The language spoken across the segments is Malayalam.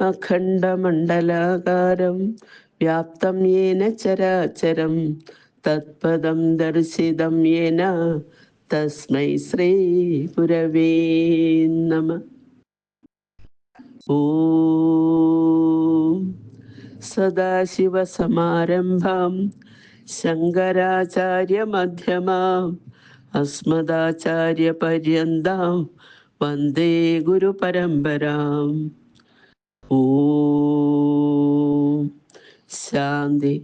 അഖണ്ഡമണ്ഡലാകാരം വ്യാപ്തം യേന ചരാചരം. തത്പദം ദർശിതം യേന. തസ്മൈ ശ്രീ ഗുരവേ നമ. സദാശിവസമാരംഭാം ശങ്കരാചാര്യമധ്യമാം അസ്മദാചാര്യപര്യന്താം വന്ദേ ഗുരു ഗുരുപരമ്പരാം. ഓ. ശാന്തി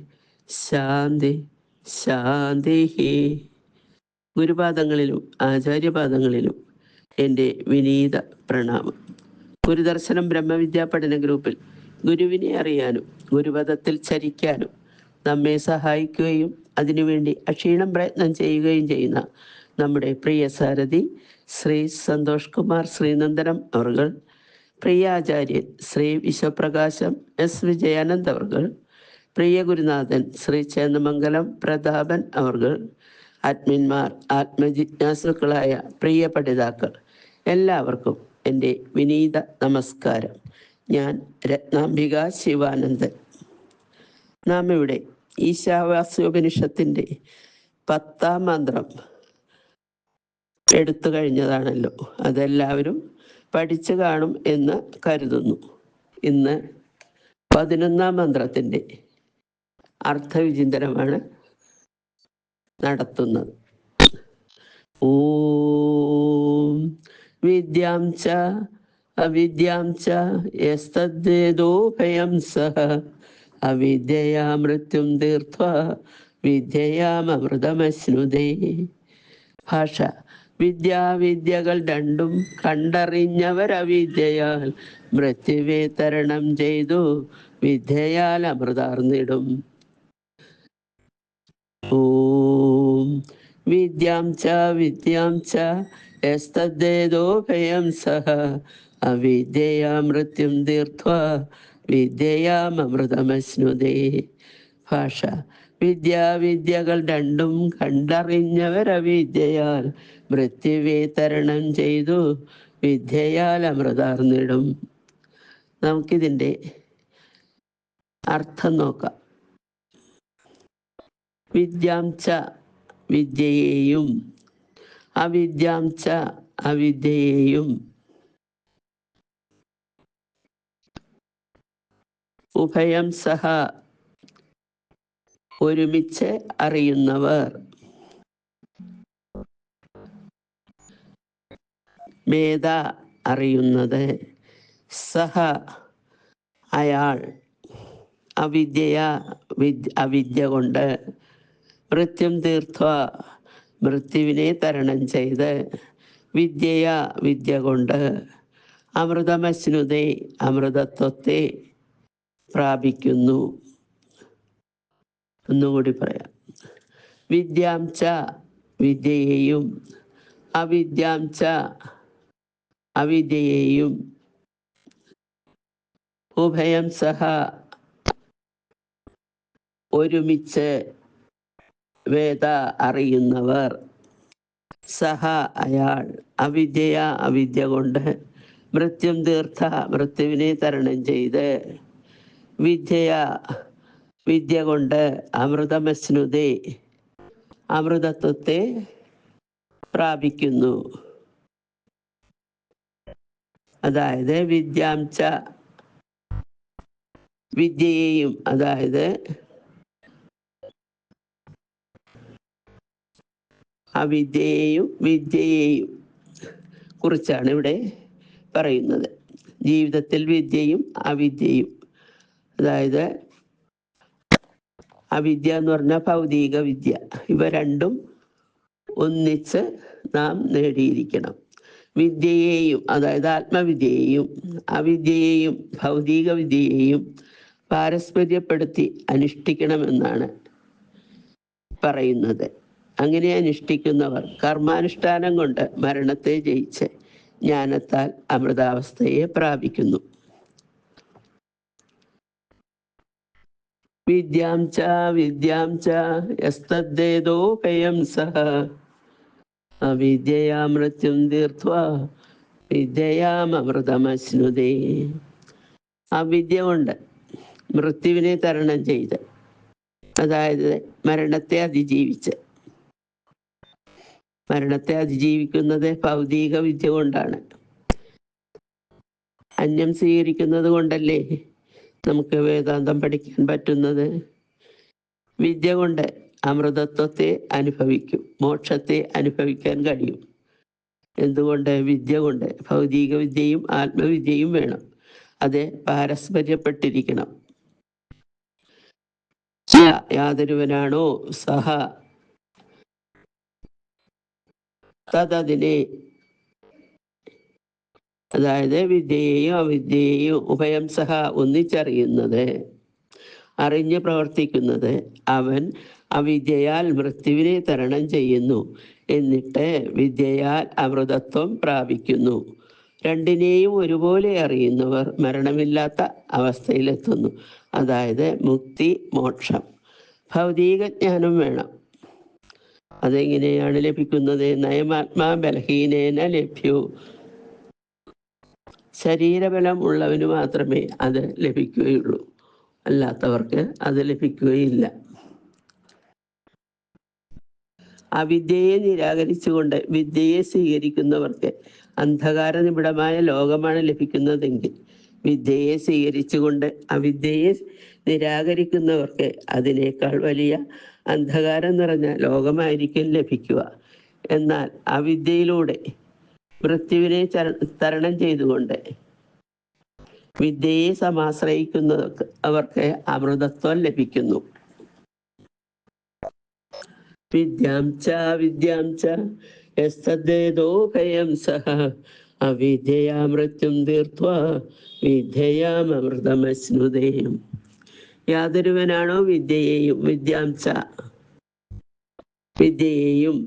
ശാന്തി ശാന്തി ഗുരുപാദങ്ങളിലും ആചാര്യപാദങ്ങളിലും എന്റെ വിനീത പ്രണാമം. ഗുരുദർശനം ബ്രഹ്മവിദ്യാ പഠന ഗ്രൂപ്പിൽ ഗുരുവിനെ അറിയാനും ഗുരുപഥത്തിൽ ചരിക്കാനും നമ്മെ സഹായിക്കുകയും അതിനുവേണ്ടി അക്ഷീണം പ്രയത്നം ചെയ്യുകയും ചെയ്യുന്ന നമ്മുടെ പ്രിയ സാരഥി ശ്രീ സന്തോഷ് കുമാർ ശ്രീനന്ദനം അവർകൾ പ്രിയ ആചാര്യൻ ശ്രീ വിശ്വപ്രകാശം എസ് വിജയാനന്ദ് അവർകൾ പ്രിയ ഗുരുനാഥൻ ശ്രീ ചേന്നമംഗലം പ്രതാപൻ അവർകൾ അഡ്മിന്മാർ ആത്മജിജ്ഞാസുക്കളായ പ്രിയ പഠിതാക്കൾ എല്ലാവർക്കും എന്റെ വിനീത നമസ്കാരം. ഞാൻ രത്നാംബിക ശിവാനന്ദൻ. നാം ഇവിടെ ഈശാവാസ്യോപനിഷത്തിന്റെ പത്താം മന്ത്രം എടുത്തു കഴിഞ്ഞതാണല്ലോ. അതെല്ലാവരും പഠിച്ചു കാണും എന്ന് കരുതുന്നു. ഇന്ന് പതിനൊന്നാം മന്ത്രത്തിന്റെ അർത്ഥവിചിന്തനമാണ് നടത്തുന്നത്. ഓം വിദ്യാം ച അവിദ്യാം ച ഭയം സഹ അവിദ്യയാ മൃത്യും തീർത്ഥ വിദ്യയാമൃതമശ്നുതേ. ഭാഷ വിദ്യാവിദ്യകൾ രണ്ടും കണ്ടറിഞ്ഞവരവിദ്യയാൽ മൃത്യുവെ തരണം ചെയ്തു. വിദ്യയാൽ അമൃതാർന്നിടും. ഓം വിദ്യാം ച വിദ്യാം ച സഹ. അവിദ്യയാ മൃത്യും തീർത്വ. വിദ്യയാമൃതമശ്നുതേ ഭാഷ. വിദ്യാവിദ്യകൾ രണ്ടും കണ്ടറിഞ്ഞവരവിദ്യയാൽ മൃത്യുവിതരണം ചെയ്തു. വിദ്യയാൽ അമൃതാർന്നിടും. നമുക്കിതിന്റെ അർത്ഥം നോക്കാം. വിദ്യാം ച വിദ്യയെയും അവിദ്യാം ച അവിദ്യയെയും ഉഭയം സഹ ഒരുമിച്ച് അറിയുന്നവർ. മേധ അറിയുന്നത് സഹ അയാൾ അവിദ്യ വിദ് അവിദ്യ കൊണ്ട് മൃത്യം തീർത്ഥ മൃത്യുവിനെ തരണം ചെയ്ത് വിദ്യയ വിദ്യ കൊണ്ട് അമൃതമശ്നുതെ അമൃതത്വത്തെ പ്രാപിക്കുന്നു. ഒന്നുകൂടി പറയാം. വിദ്യാം ച വിദ്യയെയും ച അവിദ്യയെയും ഉഭയം സഹ ഒരുമിച്ച് വേദ അറിയുന്നവർ. സഹ അയാൾ അവിദ്യ അവിദ്യ കൊണ്ട് മൃത്യം തീർത്ഥ മൃത്യുവിനെ തരണം ചെയ്ത് വിദ്യ വിദ്യ കൊണ്ട് അമൃതമസ്നുതേ അമൃതത്വത്തെ പ്രാപിക്കുന്നു. അതായത് വിദ്യാംശ വിദ്യയെയും അതായത് അവിദ്യയെയും വിദ്യയെയും കുറിച്ചാണ് ഇവിടെ പറയുന്നത്. ജീവിതത്തിൽ വിദ്യയും അവിദ്യയും. അതായത് അവിദ്യ എന്ന് പറഞ്ഞാൽ ഭൗതിക വിദ്യ. ഇവ രണ്ടും ഒന്നിച്ച് നാം നേടിയിരിക്കണം. വിദ്യയെയും അതായത് ആത്മവിദ്യയെയും അവിദ്യയെയും ഭൗതിക വിദ്യയെയും പാരസ്പര്യപ്പെടുത്തി അനുഷ്ഠിക്കണമെന്നാണ് പറയുന്നത്. അങ്ങനെ അനുഷ്ഠിക്കുന്നവർ കർമാനുഷ്ഠാനം കൊണ്ട് മരണത്തെ ജയിച്ച് ജ്ഞാനത്താൽ അമൃതാവസ്ഥയെ പ്രാപിക്കുന്നു. വിദ്യാം ച വിദ്യാം ച യസ്തദ്ദേതോപയം സഹ അവിദ്യയാമൃത്യും തീർത്ത വിദ്യയാമൃതമശ്നുതേ അവിദ്യ കൊണ്ട് മൃത്യുവിനെ തരണം ചെയ്ത്. അതായത് മരണത്തെ അതിജീവിച്ച്. മരണത്തെ അതിജീവിക്കുന്നത് ഭൗതിക വിദ്യ കൊണ്ടാണ്. അന്യം സ്വീകരിക്കുന്നത് കൊണ്ടല്ലേ? നമുക്ക് വേദാന്തം പഠിക്കാൻ പറ്റുന്നത്? വിദ്യ കൊണ്ട് അമൃതത്വത്തെ അനുഭവിക്കും മോക്ഷത്തെ അനുഭവിക്കാൻ കഴിയും. എന്തുകൊണ്ട്? വിദ്യ കൊണ്ട്. ഭൗതിക വിദ്യയും ആത്മവിദ്യയും വേണം. അത് പാരസ്പര്യപ്പെട്ടിരിക്കണം. യാതൊരുവനാണോ? സഹ. തതതിനെ അതായത് വിദ്യയെയും അവിദ്യയെയും ഉഭയം സഹ ഒന്നിച്ചറിയുന്നത് അറിഞ്ഞ് പ്രവർത്തിക്കുന്നത്. അവൻ അവിദ്യയാൽ മൃത്യുവിനെ തരണം ചെയ്യുന്നു. എന്നിട്ട് വിദ്യയാൽ അമൃതത്വം പ്രാപിക്കുന്നു. രണ്ടിനെയും ഒരുപോലെ അറിയുന്നവർ മരണമില്ലാത്ത അവസ്ഥയിലെത്തുന്നു. അതായത് മുക്തി മോക്ഷം. ഭൗതിക ജ്ഞാനം വേണം. അതെങ്ങനെയാണ് ലഭിക്കുന്നത്? നയമാത്മാ ബലഹീനേന ലഭ്യൂ. ശരീരബലം ഉള്ളവന് മാത്രമേ അത് ലഭിക്കുകയുള്ളൂ. അല്ലാത്തവർക്ക് അത് ലഭിക്കുകയില്ല. അവിദ്യയെ നിരാകരിച്ചുകൊണ്ട് വിദ്യയെ സ്വീകരിക്കുന്നവർക്ക് അന്ധകാര നിബിഡമായ ലോകമാണ് ലഭിക്കുന്നതെങ്കിൽ വിദ്യയെ സ്വീകരിച്ചുകൊണ്ട് അവിദ്യയെ നിരാകരിക്കുന്നവർക്ക് അതിനേക്കാൾ വലിയ അന്ധകാരം നിറഞ്ഞ ലോകമായിരിക്കും ലഭിക്കുക. എന്നാൽ അവിദ്യയിലൂടെ മൃത്യുവിനെ തരണം ചെയ്തുകൊണ്ട് വിദ്യയെ സമാശ്രയിക്കുന്ന അവർക്ക് അമൃതത്വം ലഭിക്കുന്നു. വിദ്യാം ച വിദ്യാം ച യസ്തദ്ദേതോഭയം സഹ അവിദ്യയാ മൃത്യും തീർത്വ വിദ്യയാമൃതമശ്നുതേയും യാതൊരുവനാണോ വിദ്യയെയും വിദ്യാം ച വിദ്യയെയും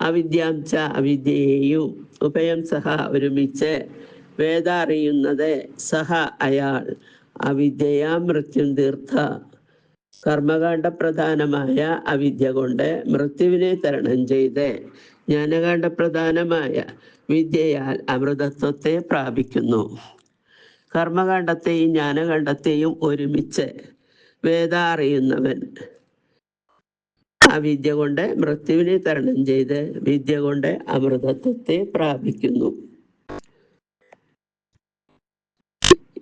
അവിദ്യാം ച അവിദ്യയെയും ഉഭയം സഹ ഒരുമിച്ച് വേദ അറിയുന്നത് സഹ അയാൾ. അവിദ്യയാ മൃത്യും തീർത്ഥ കർമ്മകാണ്ഡ പ്രധാനമായ അവിദ്യ കൊണ്ട് മൃത്യുവിനെ തരണം ചെയ്ത് ജ്ഞാനകാണ്ഡ പ്രധാനമായ വിദ്യയാൽ അമൃതത്വത്തെ പ്രാപിക്കുന്നു. കർമ്മകാണ്ഡത്തെയും ജ്ഞാനകാണ്ഡത്തെയും ഒരുമിച്ച് വേദ അറിയുന്നവൻ ആ വിദ്യ കൊണ്ട് മൃത്യുവിനെ തരണം ചെയ്ത് വിദ്യ കൊണ്ട് അമൃതത്വത്തെ പ്രാപിക്കുന്നു.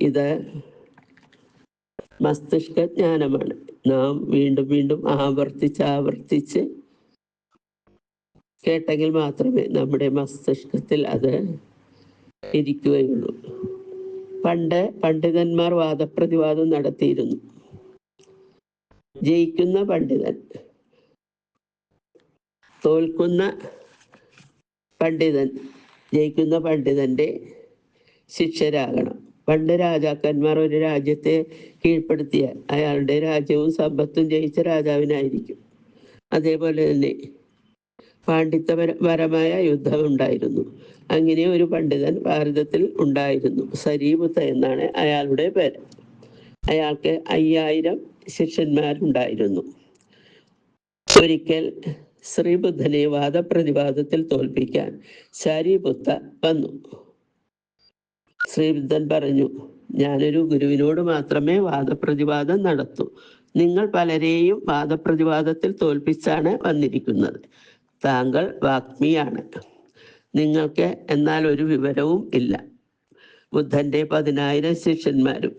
ഇത് മസ്തിഷ്ക ജ്ഞാനമാണ്. നാം വീണ്ടും വീണ്ടും ആവർത്തിച്ച് ആവർത്തിച്ച് കേട്ടെങ്കിൽ മാത്രമേ നമ്മുടെ മസ്തിഷ്കത്തിൽ അത് ഇരിക്കുകയുള്ളൂ. പണ്ട് പണ്ഡിതന്മാർ വാദപ്രതിവാദം നടത്തിയിരുന്നു. ജയിക്കുന്ന പണ്ഡിതൻ തോൽക്കുന്ന പണ്ഡിതൻ ജയിക്കുന്ന പണ്ഡിതന്റെ ശിക്ഷരാകണം പണ്ട് രാജാക്കന്മാർ ഒരു രാജ്യത്തെ കീഴ്പ്പെടുത്തിയാൽ അയാളുടെ രാജ്യവും സമ്പത്തും ജയിച്ച രാജാവിനായിരിക്കും. അതേപോലെ തന്നെ പാണ്ഡിത്യപരമായ യുദ്ധം ഉണ്ടായിരുന്നു. അങ്ങനെ ഒരു പണ്ഡിതൻ ഭാരതത്തിൽ ഉണ്ടായിരുന്നു. സരീപുത്ത എന്നാണ് അയാളുടെ പേര്. അയാൾക്ക് അയ്യായിരം ശിഷ്യന്മാരുണ്ടായിരുന്നു. ഒരിക്കൽ ശ്രീബുദ്ധനെ വാദപ്രതിവാദത്തിൽ തോൽപ്പിക്കാൻ ശാരീപുത്ത വന്നു. ശ്രീബുദ്ധൻ പറഞ്ഞു ഞാനൊരു ഗുരുവിനോട് മാത്രമേ വാദപ്രതിവാദം നടത്തൂ. നിങ്ങൾ പലരെയും വാദപ്രതിവാദത്തിൽ തോൽപ്പിച്ചാണ് വന്നിരിക്കുന്നത്. താങ്കൾ വാഗ്മിയാണ്. നിങ്ങൾക്ക് എന്നാൽ ഒരു വിവരവും ഇല്ല. ബുദ്ധന്റെ പതിനായിരം ശിഷ്യന്മാരും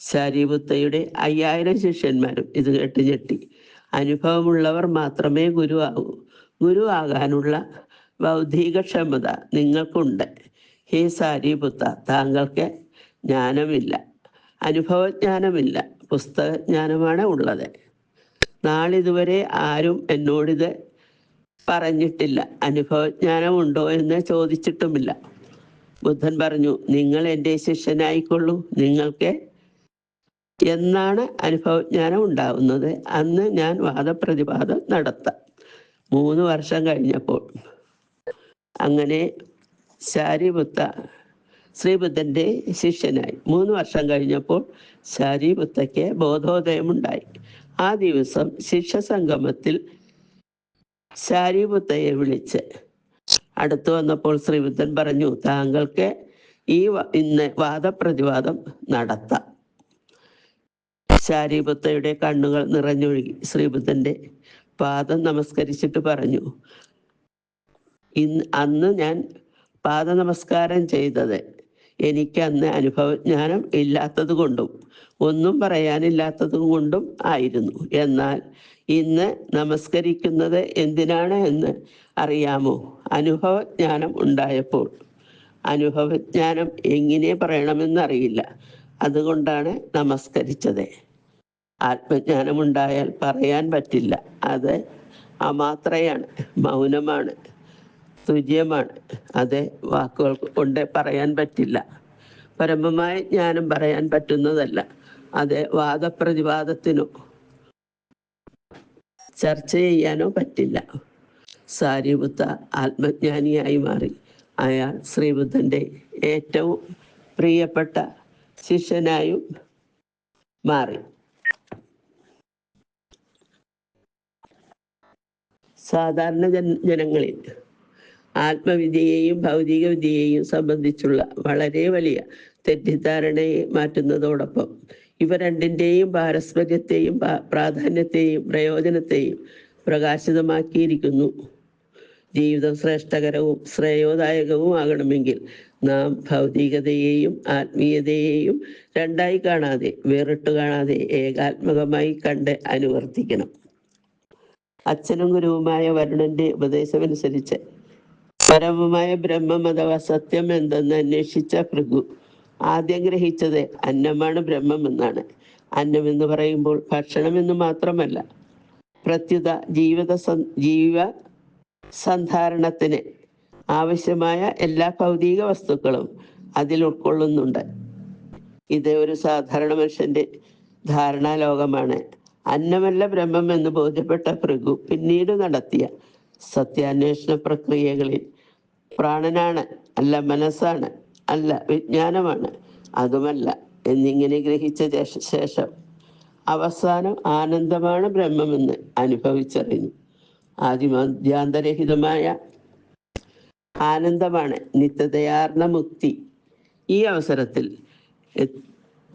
ശാരിപുത്തയുടെ അയ്യായിരം ശിഷ്യന്മാരും ഇത് കേട്ട് ഞെട്ടി. അനുഭവമുള്ളവർ മാത്രമേ ഗുരുവാകൂ ഗുരുവാകാനുള്ള ഗുരു ആകാനുള്ള ബൗദ്ധിക ക്ഷമത നിങ്ങൾക്കുണ്ട്. ഹേ സാരീപുത്ത താങ്കൾക്ക് ജ്ഞാനമില്ല. അനുഭവജ്ഞാനമില്ല. പുസ്തകജ്ഞാനമാണ് ഉള്ളത്. നാളിതുവരെ ആരും എന്നോടിത് പറഞ്ഞിട്ടില്ല. അനുഭവജ്ഞാനമുണ്ടോ എന്ന് ചോദിച്ചിട്ടുമില്ല. ബുദ്ധൻ പറഞ്ഞു നിങ്ങൾ എന്റെ ശിഷ്യനായിക്കൊള്ളൂ. നിങ്ങൾക്ക് എന്നാണ് അനുഭവജ്ഞാനം ഉണ്ടാവുന്നത്. അന്ന് ഞാൻ വാദപ്രതിവാദം നടത്താം. മൂന്ന് വർഷം കഴിഞ്ഞപ്പോൾ അങ്ങനെ ശാരിപുത്ത ശ്രീബുദ്ധന്റെ ശിഷ്യനായി. മൂന്ന് വർഷം കഴിഞ്ഞപ്പോൾ ശാരിപുത്തയ്ക്ക് ബോധോദയമുണ്ടായി. ആ ദിവസം ശിഷ്യ സംഗമത്തിൽ ശാരിപുത്തയെ വിളിച്ച് അടുത്തു വന്നപ്പോൾ ശ്രീബുദ്ധൻ പറഞ്ഞു താങ്കൾക്ക് ഈ ഇന്ന് വാദപ്രതിവാദം നടത്താം. ശാരിപുത്തയുടെ കണ്ണുകൾ നിറഞ്ഞൊഴുകി ശ്രീബുദ്ധന്റെ പാദം നമസ്കരിച്ചിട്ട് പറഞ്ഞു ഇന്ന് അന്ന് ഞാൻ പാദ നമസ്കാരം ചെയ്തത് എനിക്ക് അന്ന് അനുഭവജ്ഞാനം ഇല്ലാത്തത് കൊണ്ടും ഒന്നും പറയാനില്ലാത്തത് കൊണ്ടും ആയിരുന്നു. എന്നാൽ ഇന്ന് നമസ്കരിക്കുന്നത് എന്തിനാണ് എന്ന് അറിയാമോ? അനുഭവജ്ഞാനം ഉണ്ടായപ്പോൾ. അനുഭവജ്ഞാനം എങ്ങനെ പറയണമെന്നറിയില്ല. അതുകൊണ്ടാണ് നമസ്കരിച്ചത്. ആത്മജ്ഞാനമുണ്ടായാൽ പറയാൻ പറ്റില്ല. അത് അമാത്രയാണ് മൗനമാണ് തുജ്യമാണ് അത് വാക്കുകൾ കൊണ്ട് പറയാൻ പറ്റില്ല. പരമമായ ജ്ഞാനം പറയാൻ പറ്റുന്നതല്ല. അത് വാദപ്രതിവാദത്തിനോ ചർച്ച ചെയ്യാനോ പറ്റില്ല. സാരിബുദ്ധ ആത്മജ്ഞാനിയായി മാറി. അയാൾ ശ്രീബുദ്ധന്റെ ഏറ്റവും പ്രിയപ്പെട്ട ശിഷ്യനായും മാറി. സാധാരണ ജന ജനങ്ങളിൽ ആത്മവിദ്യയെയും ഭൗതിക വിദ്യയെയും സംബന്ധിച്ചുള്ള വളരെ വലിയ തെറ്റിദ്ധാരണയെ മാറ്റുന്നതോടൊപ്പം ഇവ രണ്ടിന്റെയും പാരസ്പര്യത്തെയും പ്രാധാന്യത്തെയും പ്രയോജനത്തെയും പ്രകാശിതമാക്കിയിരിക്കുന്നു. ജീവിതം ശ്രേഷ്ഠകരവും ശ്രേയോദായകവും ആകണമെങ്കിൽ നാം ഭൗതികതയെയും ആത്മീയതയെയും രണ്ടായി കാണാതെ വേറിട്ട് കാണാതെ ഏകാത്മകമായി കണ്ട് അനുവർത്തിക്കണം. അച്ഛനും ഗുരുവുമായ വരുണന്റെ ഉപദേശമനുസരിച്ച്. പരമമായ ബ്രഹ്മം അഥവാ സത്യം എന്തെന്ന് അന്വേഷിച്ച ഭൃഗു ആദ്യം ഗ്രഹിച്ചത് അന്നമാണ് ബ്രഹ്മം എന്നാണ്. അന്നം എന്ന് പറയുമ്പോൾ ഭക്ഷണം എന്ന് മാത്രമല്ല പ്രത്യുത ജീവിത ജീവ സന്ധാരണത്തിന് ആവശ്യമായ എല്ലാ ഭൗതിക വസ്തുക്കളും അതിൽ ഉൾക്കൊള്ളുന്നുണ്ട്. ഇത് ഒരു സാധാരണ മനുഷ്യന്റെ ധാരണാലോകമാണ്. അന്നമല്ല ബ്രഹ്മം എന്ന് ബോധ്യപ്പെട്ട ഭൃഗു പിന്നീട് നടത്തിയ സത്യാന്വേഷണ പ്രക്രിയകളിൽ പ്രാണനാണ് അല്ല മനസ്സാണ് അല്ല വിജ്ഞാനമാണ് അതുമല്ല എന്നിങ്ങനെ ഗ്രഹിച്ച ശേഷം അവസാനം ആനന്ദമാണ് ബ്രഹ്മമെന്ന് അനുഭവിച്ചറിഞ്ഞു. ആദിമധ്യാന്തരഹിതമായ ആനന്ദമാണ് നിത്യതയാർന്ന മുക്തി ഈ അവസരത്തിൽ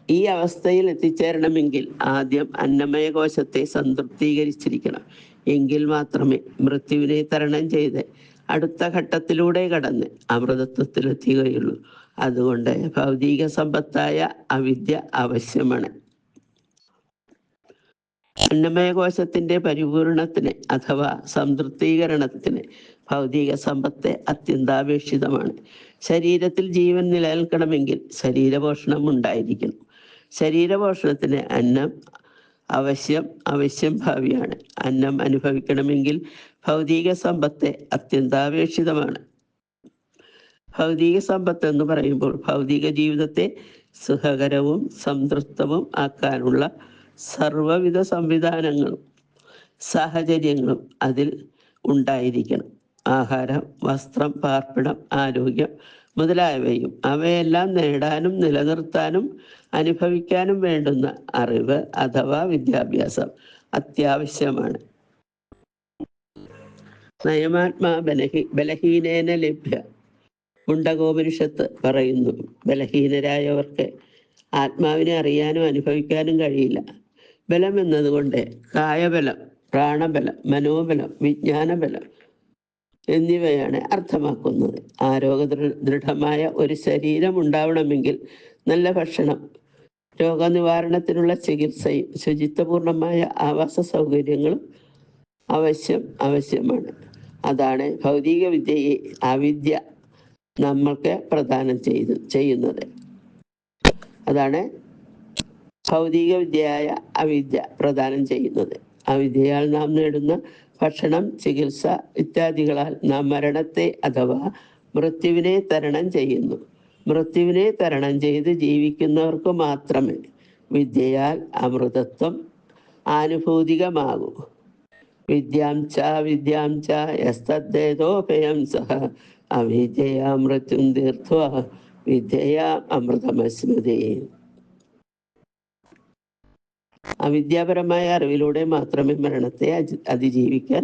ഈ അവസ്ഥയിൽ എത്തിച്ചേരണമെങ്കിൽ ആദ്യം അന്നമയ കോശത്തെ സംതൃപ്തീകരിച്ചിരിക്കണം. എങ്കിൽ മാത്രമേ മൃത്യുവിനെ തരണം ചെയ്ത് അടുത്ത ഘട്ടത്തിലൂടെ കടന്ന് അമൃതത്വത്തിലെത്തുകയുള്ളൂ അതുകൊണ്ട് ഭൗതിക സമ്പത്തായ അവിദ്യ ആവശ്യമാണ്. അന്നമയ കോശത്തിന്റെ പരിപൂർണത്തിന് അഥവാ സംതൃപ്തീകരണത്തിന് ഭൗതിക സമ്പത്ത് അത്യന്താപേക്ഷിതമാണ്. ശരീരത്തിൽ ജീവൻ നിലനിൽക്കണമെങ്കിൽ ശരീരപോഷണം ഉണ്ടായിരിക്കണം. ശരീരപോഷണത്തിന് അന്നം അവശ്യം അവശ്യം ഭാവിയാണ്. അന്നം അനുഭവിക്കണമെങ്കിൽ ഭൗതിക സമ്പത്ത് അത്യന്താപേക്ഷിതമാണ്. ഭൗതിക സമ്പത്ത് എന്ന് പറയുമ്പോൾ ഭൗതിക ജീവിതത്തെ സുഖകരവും സംതൃപ്തവും ആക്കാനുള്ള സർവവിധ സംവിധാനങ്ങളും സാഹചര്യങ്ങളും അതിൽ ഉണ്ടായിരിക്കണം. ആഹാരം വസ്ത്രം പാർപ്പിടം ആരോഗ്യം മുതലായവയും അവയെല്ലാം നേടാനും നിലനിർത്താനും അനുഭവിക്കാനും വേണ്ടുന്ന അറിവ് അഥവാ വിദ്യാഭ്യാസം അത്യാവശ്യമാണ്. നയമാത്മാ ബലഹി ബലഹീനേന ലഭ്യ. മുണ്ടകോപനിഷത്ത് പറയുന്നു ബലഹീനരായവർക്ക് ആത്മാവിനെ അറിയാനും അനുഭവിക്കാനും കഴിയില്ല. ബലം എന്നതുകൊണ്ട് കായബലം പ്രാണബലം മനോബലം വിജ്ഞാനബലം എന്നിവയാണ് അർത്ഥമാക്കുന്നത്. ആരോഗ്യദൃഢമായ ദൃഢമായ ഒരു ശരീരം ഉണ്ടാവണമെങ്കിൽ നല്ല ഭക്ഷണം രോഗനിവാരണത്തിനുള്ള ചികിത്സയും ശുചിത്വപൂർണമായ ആവാസ സൗകര്യങ്ങളും ആവശ്യം ആവശ്യമാണ്. അതാണ് ഭൗതിക വിദ്യയെ അവിദ്യ നമ്മൾക്ക് പ്രദാനം ചെയ്തു ചെയ്യുന്നത്. അതാണ് ഭൗതിക വിദ്യയായ അവിദ്യ പ്രദാനം ചെയ്യുന്നത്. അവിദ്യയാൽ നാം നേടുന്ന ഭക്ഷണം ചികിത്സ ഇത്യാദികളാൽ നാം മരണത്തെ അഥവാ മൃത്യുവിനെ തരണം ചെയ്യുന്നു. മൃത്യുവിനെ തരണം ചെയ്ത് ജീവിക്കുന്നവർക്ക് മാത്രമേ വിദ്യയാൽ അമൃതത്വം ആനുഭൂതികമാകൂ. വിദ്യാം ച വിദ്യാം ച യസ്തദ്ദേതോഭയം സഹ അവിദ്യയാ മൃത്യും തീർത്ഥ വിദ്യയാ അമൃതമസ്മൃതി അവിദ്യാപരമായ അറിവിലൂടെ മാത്രമേ മരണത്തെ അതിജീവിക്കാൻ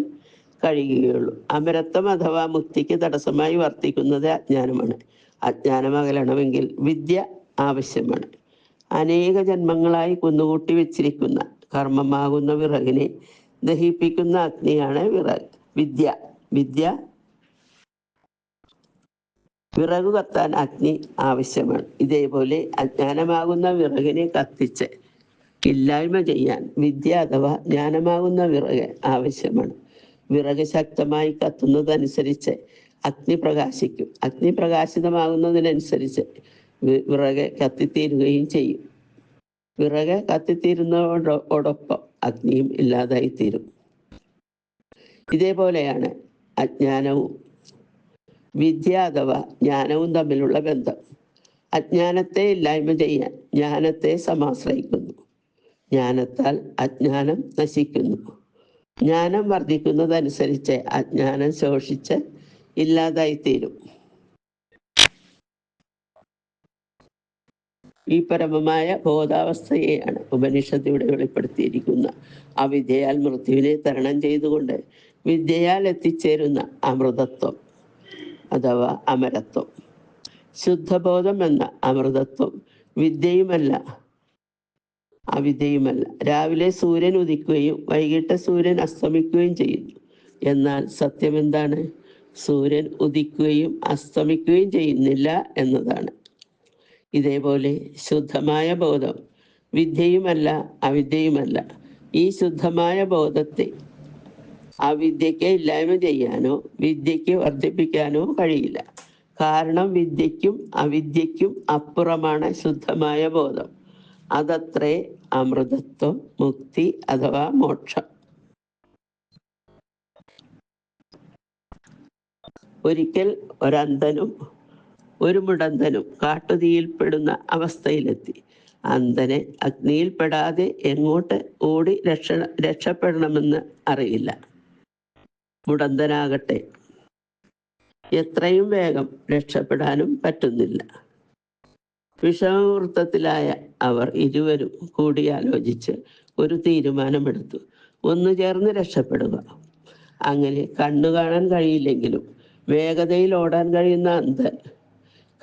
കഴിയുകയുള്ളൂ. അമരത്വം അഥവാ മുക്തിക്ക് തടസ്സമായി വർത്തിക്കുന്നത് അജ്ഞാനമാണ്. അജ്ഞാനമകലണമെങ്കിൽ വിദ്യ ആവശ്യമാണ്. അനേക ജന്മങ്ങളായി കുന്നുകൂട്ടി വെച്ചിരിക്കുന്ന കർമ്മമാകുന്ന വിറകിനെ ദഹിപ്പിക്കുന്ന അഗ്നിയാണ് വിറക്. വിദ്യ വിദ്യ. വിറക് കത്താൻ അഗ്നി ആവശ്യമാണ്. ഇതേപോലെ അജ്ഞാനമാകുന്ന വിറകിനെ കത്തിച്ച് ഇല്ലായ്മ ചെയ്യാൻ വിദ്യ അഥവാ ജ്ഞാനമാകുന്ന വിറക് ആവശ്യമാണ്. വിറക് ശക്തമായി കത്തുന്നതനുസരിച്ച് അഗ്നി പ്രകാശിക്കും. അഗ്നി പ്രകാശിതമാകുന്നതിനനുസരിച്ച് വിറക് കത്തിത്തീരുകയും ചെയ്യും. വിറക് കത്തിത്തീരുന്നതോടൊപ്പം അഗ്നിയും ഇല്ലാതായി തീരും ഇതേപോലെയാണ് അജ്ഞാനവും. വിദ്യ അഥവാ ജ്ഞാനവും തമ്മിലുള്ള ബന്ധം. അജ്ഞാനത്തെ ഇല്ലായ്മ ചെയ്യാൻ ജ്ഞാനത്തെ സമാശ്രയിക്കുന്നു. ജ്ഞാനത്താൽ അജ്ഞാനം നശിക്കുന്നു. ജ്ഞാനം വർദ്ധിക്കുന്നതനുസരിച്ച് അജ്ഞാനം ശോഷിച്ച് ഇല്ലാതായിത്തീരും. ഈ പരമമായ ബോധാവസ്ഥയെയാണ് ഉപനിഷത്ത് ഇവിടെ വെളിപ്പെടുത്തിയിരിക്കുന്ന. അവിദ്യയാൽ മൃത്യുവിനെ തരണം ചെയ്തുകൊണ്ട് വിദ്യയാൽ എത്തിച്ചേരുന്ന അമൃതത്വം അഥവാ അമരത്വം. ശുദ്ധബോധം എന്ന അമൃതത്വം വിദ്യയുമല്ല അവിദ്യയുമല്ല രാവിലെ സൂര്യൻ ഉദിക്കുകയും വൈകിട്ട് സൂര്യൻ അസ്തമിക്കുകയും ചെയ്യുന്നു. എന്നാൽ സത്യം എന്താണ്? സൂര്യൻ ഉദിക്കുകയും അസ്തമിക്കുകയും ചെയ്യുന്നില്ല എന്നതാണ്. ഇതേപോലെ ശുദ്ധമായ ബോധം വിദ്യയുമല്ല അവിദ്യയുമല്ല. ഈ ശുദ്ധമായ ബോധത്തെ അവിദ്യയ്ക്ക് ഇല്ലായ്മ ചെയ്യാനോ വിദ്യയ്ക്ക് വർദ്ധിപ്പിക്കാനോ കഴിയില്ല. കാരണം വിദ്യയ്ക്കും അവിദ്യയ്ക്കും അപ്പുറമാണ് ശുദ്ധമായ ബോധം. അതത്രേ അമൃതത്വം മുക്തി അഥവാ മോക്ഷം. ഒരിക്കൽ ഒരന്ധനും ഒരു മുടന്തനും കാട്ടുതീയിൽപ്പെടുന്ന അവസ്ഥയിലെത്തി. അന്ധനെ അഗ്നിയിൽപ്പെടാതെ എങ്ങോട്ട് ഓടി രക്ഷ രക്ഷപ്പെടണമെന്ന് അറിയില്ല. മുടന്തനാകട്ടെ. എത്രയും വേഗം രക്ഷപ്പെടാനും പറ്റുന്നില്ല. വിഷമവൃത്തത്തിലായ അവർ ഇരുവരും കൂടിയാലോചിച്ച് ഒരു തീരുമാനമെടുത്തു. ഒന്നു ചേർന്ന് രക്ഷപ്പെടുക. അങ്ങനെ കണ്ണു കാണാൻ കഴിയില്ലെങ്കിലും വേഗതയിൽ ഓടാൻ കഴിയുന്ന അന്ധൻ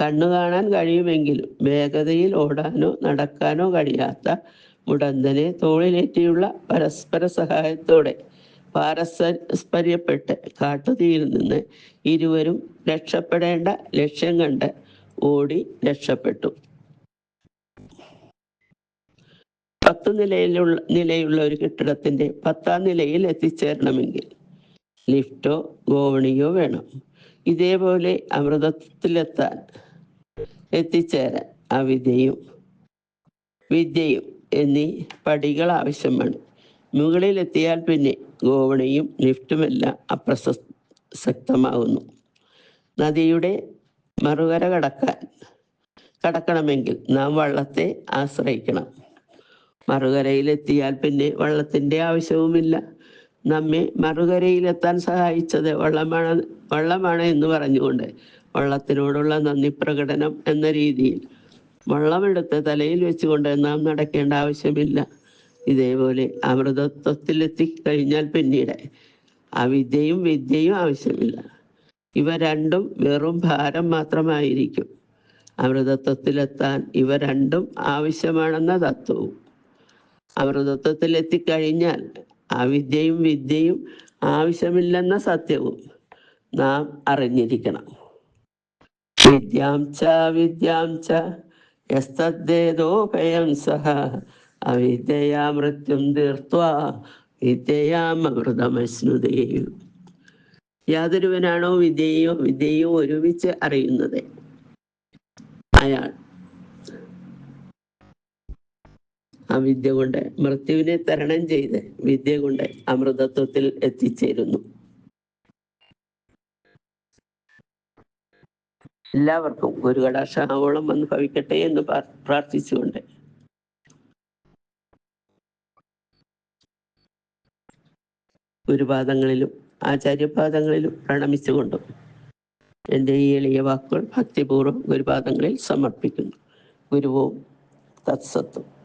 കണ്ണു കാണാൻ കഴിയുമെങ്കിലും വേഗതയിൽ ഓടാനോ നടക്കാനോ കഴിയാത്ത മുടന്തനെ തോളിലേറ്റിയുള്ള പരസ്പര സഹായത്തോടെ പാരസ്പര്യപ്പെട്ട് കാട്ടുതീയിൽ നിന്ന് ഇരുവരും രക്ഷപ്പെടേണ്ട ലക്ഷ്യം കണ്ട് ഓടി രക്ഷപ്പെട്ടു. പത്ത് നിലയിലുള്ള നിലയുള്ള ഒരു കെട്ടിടത്തിന്റെ പത്താം നിലയിൽ എത്തിച്ചേരണമെങ്കിൽ ലിഫ്റ്റോ ഗോവണിയോ വേണം. ഇതേപോലെ അമൃതത്തിലെത്താൻ എത്തിച്ചേരാൻ അവിദ്യയും വിദ്യയും എന്നീ പടികൾ ആവശ്യമാണ്. മുകളിലെത്തിയാൽ പിന്നെ ഗോവണിയും ലിഫ്റ്റുമെല്ലാം അപ്രസക്തമാകുന്നു നദിയുടെ മറുകര കടക്കാൻ കടക്കണമെങ്കിൽ നാം വള്ളത്തെ ആശ്രയിക്കണം. മറുകരയിലെത്തിയാൽ പിന്നെ വള്ളത്തിന്റെ ആവശ്യവുമില്ല. നമ്മെ മറുകരയിലെത്താൻ സഹായിച്ചത് വള്ളമാണ് വള്ളമാണ് എന്ന് പറഞ്ഞുകൊണ്ട് വള്ളത്തിനോടുള്ള നന്ദി പ്രകടനം എന്ന രീതിയിൽ. വള്ളമെടുത്ത് തലയിൽ വെച്ചുകൊണ്ട് നാം നടക്കേണ്ട ആവശ്യമില്ല. ഇതേപോലെ അമൃതത്വത്തിലെത്തി കഴിഞ്ഞാൽ പിന്നീട് അവിദ്യയും വിദ്യയും ആവശ്യമില്ല. ഇവ രണ്ടും വെറും ഭാരം മാത്രമായിരിക്കും. അമൃതത്വത്തിലെത്താൻ ഇവ രണ്ടും ആവശ്യമാണെന്ന തത്വവും. അമൃതത്വത്തിൽ എത്തിക്കഴിഞ്ഞാൽ ആ വിദ്യയും വിദ്യയും ആവശ്യമില്ലെന്ന സത്യവും നാം അറിഞ്ഞിരിക്കണം. വിദ്യാം ച വിദ്യാം ച യസ്തദ്ദേതോഭയം സഹ അവിദ്യയാ മൃത്യും തീർത്വാ വിദ്യയാം അമൃതമശ്നുതേ. യാതൊരുവനാണോ വിദ്യയോ വിദ്യയോ ഒരുമിച്ച് അറിയുന്നത്? അയാൾ ആ വിദ്യ കൊണ്ട് മൃത്യുവിനെ തരണം ചെയ്ത് വിദ്യ കൊണ്ട് അമൃതത്വത്തിൽ എത്തിച്ചേരുന്നു. എല്ലാവർക്കും ഒരു കടാക്ഷാവോളം വന്ന് ഭവിക്കട്ടെ എന്ന് പ്രാർത്ഥിച്ചുകൊണ്ട്. ഗുരുപാദങ്ങളിലും ആചാര്യപാദങ്ങളിലും പ്രണമിച്ചുകൊണ്ടും എന്റെ ഈ എളിയ വാക്കുകൾ ഭക്തിപൂർവം ഗുരുപാദങ്ങളിൽ സമർപ്പിക്കുന്നു. ഗുരുവും തത്സത്വം